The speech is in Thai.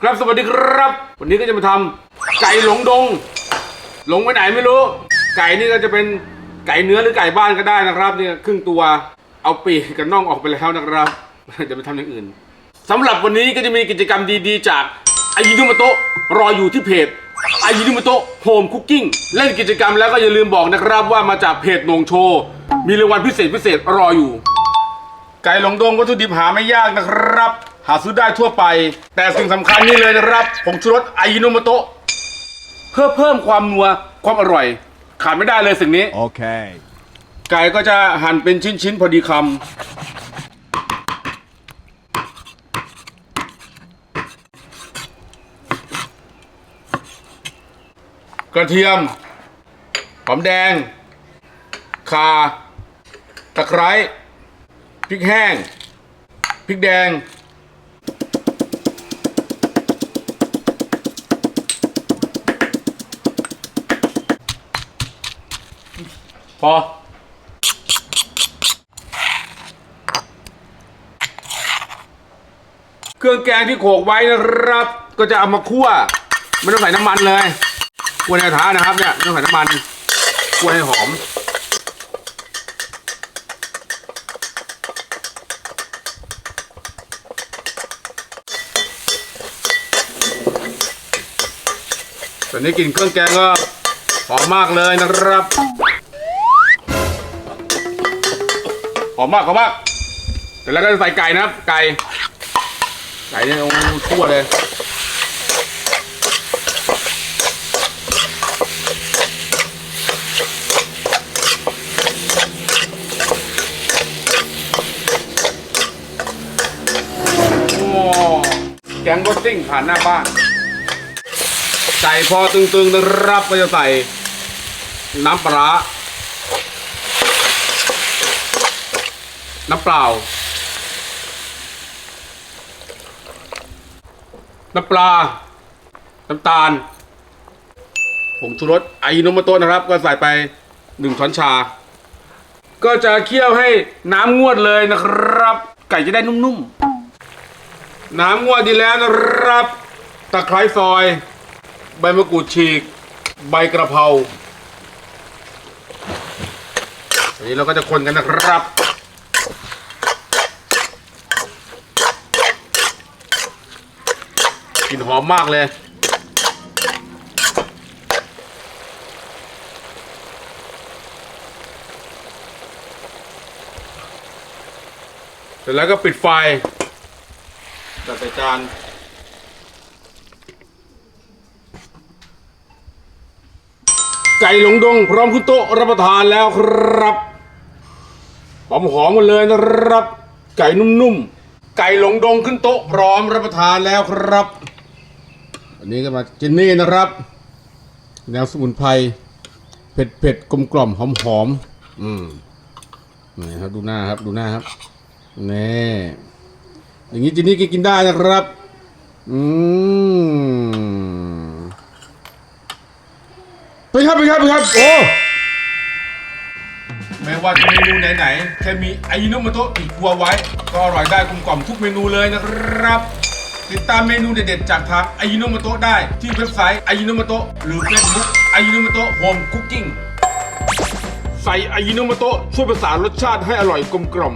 ครับสวัสดีครับ วันนี้ก็จะมาทำไก่หลงดง หลงไปไหนไม่รู้ ไก่นี่ก็จะเป็นไก่เนื้อหรือไก่บ้านก็ได้นะครับเนี่ยครึ่งตัวเอาปีกกับน่องออกไปแล้วนะครับจะไปทำอย่างอื่นสำหรับวันนี้ก็จะมีกิจกรรมดีๆ จากอายินุมโตะรออยู่ที่เพจอายินุมโตะโฮมคุกกิ้งเล่นกิจกรรมแล้วก็อย่าลืมบอกนะครับว่ามาจากเพจโหนงโชว์มีรางวัลพิเศษพิเศษรออยู่ ไก่หลงดงวัตถุดิบหาไม่ยากนะครับ หาซื้อได้ทั่วไป แต่สิ่งสำคัญนี่เลยนะครับผงชูรสอายิโนโมโตะเพื่อเพิ่มความนัวความอร่อย ขาดไม่ได้เลยสิ่งนี้ Okay. ไก่ก็จะหั่นเป็นชิ้นๆพอดีคำกระเทียมหอมแดงข่าตะไคร้พริกแห้งพริกแดง พอ เครื่องแกงที่โขลกไว้นะครับ ก็จะเอามาคั่ว ไม่ต้องใส่น้ำมันเลยคั่วในกระทะนะครับเนี่ยไม่ต้องใส่น้ำมันคั่วให้หอมตอนนี้กลิ่นเครื่องแกงก็หอมมากเลยนะครับ หอมมากหอมมากเสร็จแล้วก็จะใส่ไก่นะครับ ไก่ ไก่เนี่ยโอ้ทั่วเลยโอ้แกงรสซิ่งผ่านหน้าบ้านไก่พอตึงๆนะครับก็จะใส่น้ำปลา น้ำเปล่า น้ำปลา น้ำตาลผงชูรสไอโนมโตะนะครับ ก็ใส่ไปหนึ่งช้อนชา ก็จะเคี่ยวให้น้ำงวดเลยนะครับ ไก่จะได้นุ่มๆ น้ำงวดดีแล้วนะครับ ตะไคร้ซอย ใบมะกรูดฉีก ใบกระเพราอันนี้เราก็จะคนกันนะครับ กลิ่นหอมมากเลย เสร็จแล้วก็ปิดไฟจัดใส่จานไก่หลงดง พร้อมขึ้นโต๊ะรับประทานแล้วครับหอมหอมกันเลยนะครับ ไก่นุ่มๆ ไก่หลงดงขึ้นโต๊ะพร้อมรับประทานแล้วครับันนี้ก็มาจินนี่นะครับแนวสมุนไพรเผ็ดเผ็ดกลมกล่อมหอมหอมอืมนี่ครับดูหน้าครับดูหน้าครับนี่อย่างนี้จินนี่ก็กินได้นะครับ อืมไปครับไปครับไปครับโอ้ไม่ว่าจะเมนูไหนๆแค่มีอายิโนโมโตะติดครัวไว้ ก็อร่อยได้กลมกล่อมทุกเมนูเลยนะครับ ติดตามเมนูเด็ดๆจากทางอายิโนมโตะได้ที่เว็บไซต์อายิโนมโตะหรือเฟซบุ๊กอายิโนมโตะโฮมคุกกิ้งใส่อายิโนมโตะช่วยประสานรสชาติให้อร่อยกลมกล่อม